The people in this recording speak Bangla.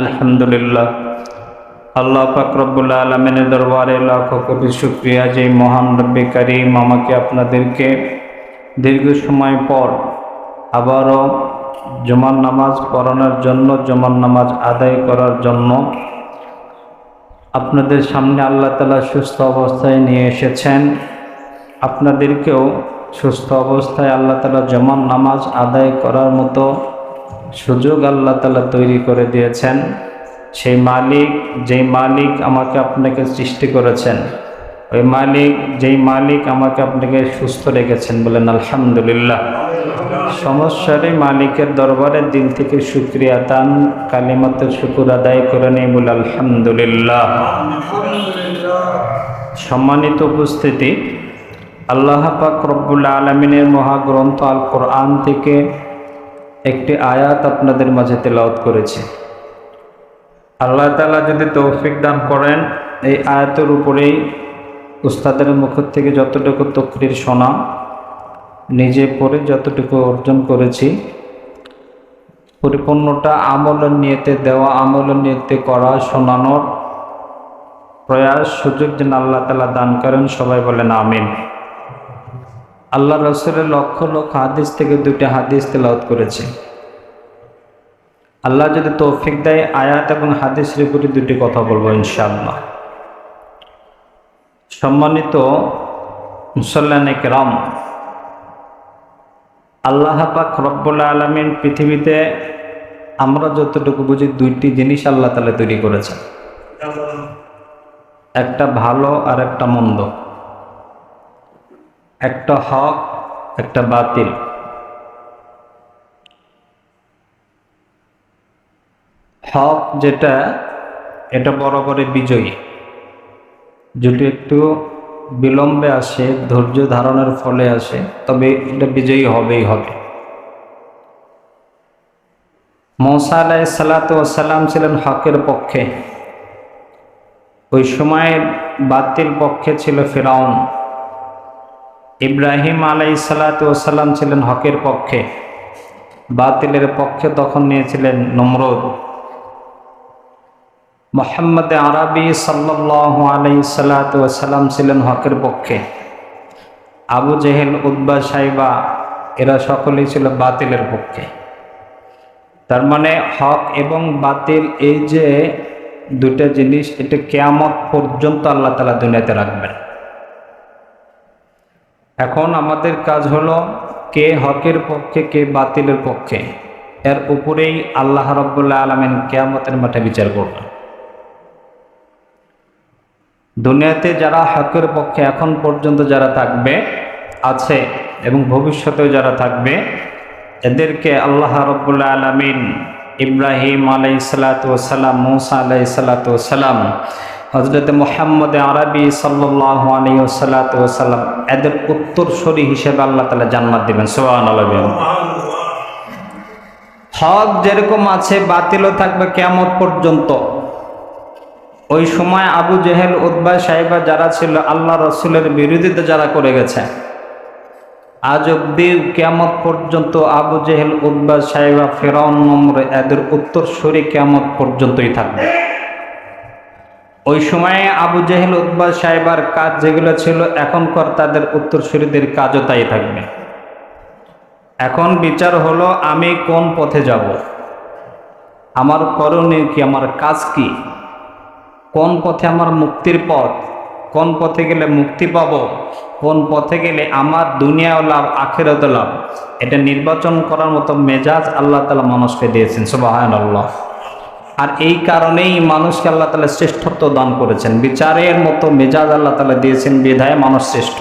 আলহামদুলিল্লাহ। আল্লাহ পাকরবুল্লা আলমিনের দরবারে লাখ কোটি শুক্রিয়া। যে মহান রব্বি করিম আমাকে আপনাদেরকে দীর্ঘ সময় পর আবারও জমান নামাজ পড়ানোর জন্য জমান নামাজ আদায় করার জন্য আপনাদের সামনে আল্লাহ তালা সুস্থ অবস্থায় নিয়ে এসেছেন। আপনাদেরকেও সুস্থ অবস্থায় আল্লাহ তালা জমান নামাজ আদায় করার মতো সুযোগ আল্লাহ তালা তৈরি করে দিয়েছেন। সেই মালিক, যেই মালিক আমাকে আপনাকে সৃষ্টি করেছেন, ওই মালিক, যেই মালিক আমাকে আপনাকে সুস্থ রেখেছেন বলেন আলহামদুলিল্লাহ। সমস্যারই মালিকের দরবারে দিল থেকে শুক্রিয়া দান কালিমাতে শুকুর আদায় করে নেই বলে আলহামদুলিল্লাহ। সম্মানিত উপস্থিতি, আল্লাহ পাক রব্বুল আলমিনের মহাগ্রন্থ আল কোরআন থেকে একটি আয়াত আপনাদের মাঝে তেলাওত করেছে। আল্লাহ তালা যদি তৌফিক দান করেন, এই আয়াতের উপরেই উস্তাদের মুখ থেকে যতটুকু তকরির শোনা, নিজে পড়ে যতটুকু অর্জন করেছি, পরিপূর্ণটা আমলের নিয়েতে দেওয়া, আমলের নিয়েতে করা, শোনানোর প্রয়াস, সুযোগ যেন আল্লাহ তালা দান করেন, সবাই বলেন আমিন। আল্লাহ রসুলের লক্ষ লক্ষ হাদিস থেকে দুটি হাদিস তেলাওত করেছে। আল্লাহ যদি তৌফিক দেয়, আয়াত এবং হাদিস উপরে দুটি কথা বলব ইনশাআল্লাহ। সম্মানিত মুসল্লান কেরাম আল্লাহ পাক রব্বুল্লা আলমিন পৃথিবীতে আমরা যতটুকু বুঝি দুইটি জিনিস আল্লাহ তালা তৈরি করেছেন। একটা ভালো আর একটা মন্দ। একটা হক, একটা বাতিল। হক যেটা, এটা বরাবরে বিজয়ী। যেটি একটু বিলম্বে আসে, ধৈর্য ধারণের ফলে আসে, তবে এটা বিজয়ী হবেই হবে। মৌসা আলাই সালাতাম ছিলেন হকের পক্ষে। ওই সময় বাতিল পক্ষে ছিল ফেরাউন। ইব্রাহিম আলাই সালাতাম ছিলেন হকের পক্ষে। বাতিলের পক্ষে তখন নিয়েছিলেন নমরুদ। মোহাম্মদ আরবি সাল্লাহ আলাই সালাতাম ছিলেন হকের পক্ষে। আবু জেহেল উদ্বা সাইবা, এরা সকলেই ছিল বাতিলের পক্ষে। তার মানে হক এবং বাতিল এই যে দুটা জিনিস, এটা কেয়ামত পর্যন্ত আল্লাহ তালা দুনিয়াতে রাখবেন। এখন আমাদের কাজ হলো কে হকের পক্ষে, কে বাতিলের পক্ষে। এর উপরেই আল্লাহ রব্বুল্লাহ আলমেন কেয়ামতের মাঠে বিচার করবেন। দুনিয়াতে যারা হকের পক্ষে এখন পর্যন্ত যারা থাকবে আছে এবং ভবিষ্যতেও যারা থাকবে এদেরকে আল্লাহ রব্বুল্লাহ আলমিন ইব্রাহিম আলাই সালাতাম মৌসা আলাই সালাতাম হজরত মোহাম্মদ আরবি সাল্লাহ আলী সাল্লাতাম এদের উত্তরসরী হিসেবে আল্লাহ তালা জান্নাত দেবেন। সোহান হক যেরকম আছে বাতিলও থাকবে কেমন পর্যন্ত। ওই সময় আবু জেহেল উদ্বা সাহেবা যারা ছিল, আল্লাহ রসুলের বিরোধিতা যারা করে গেছে। আজ অব্দি কেমত পর্যন্ত আবু জেহেল উদ্বা সাহেবা ফেরাউন নম্বরে এদের উত্তরসূরি কেমত পর্যন্তই থাকবে। ওই সময়ে আবু জেহেল উদ্বা সাহেবার কাজ যেগুলো ছিল, এখনকার তাদের উত্তরসূরিদের কাজও তাই থাকবে। এখন বিচার হলো, আমি কোন পথে যাব? আমার করণীয় কি? আমার কাজ কি? কোন পথে আমার মুক্তির পথ? কোন পথে গেলে মুক্তি পাব? কোন পথে গেলে আমার দুনিয়াও লাভ, আখেরত লাভ? এটা নির্বাচন করার মতো মেজাজ আল্লাহ তালা মানুষকে দিয়েছেন সুবাহান আল্লাহ আর এই কারণেই মানুষকে আল্লাহ তালা শ্রেষ্ঠত্ব দান করেছেন। বিচারের মতো মেজাজ আল্লাহ তালা দিয়েছেন, বিধায় মানুষ শ্রেষ্ঠ।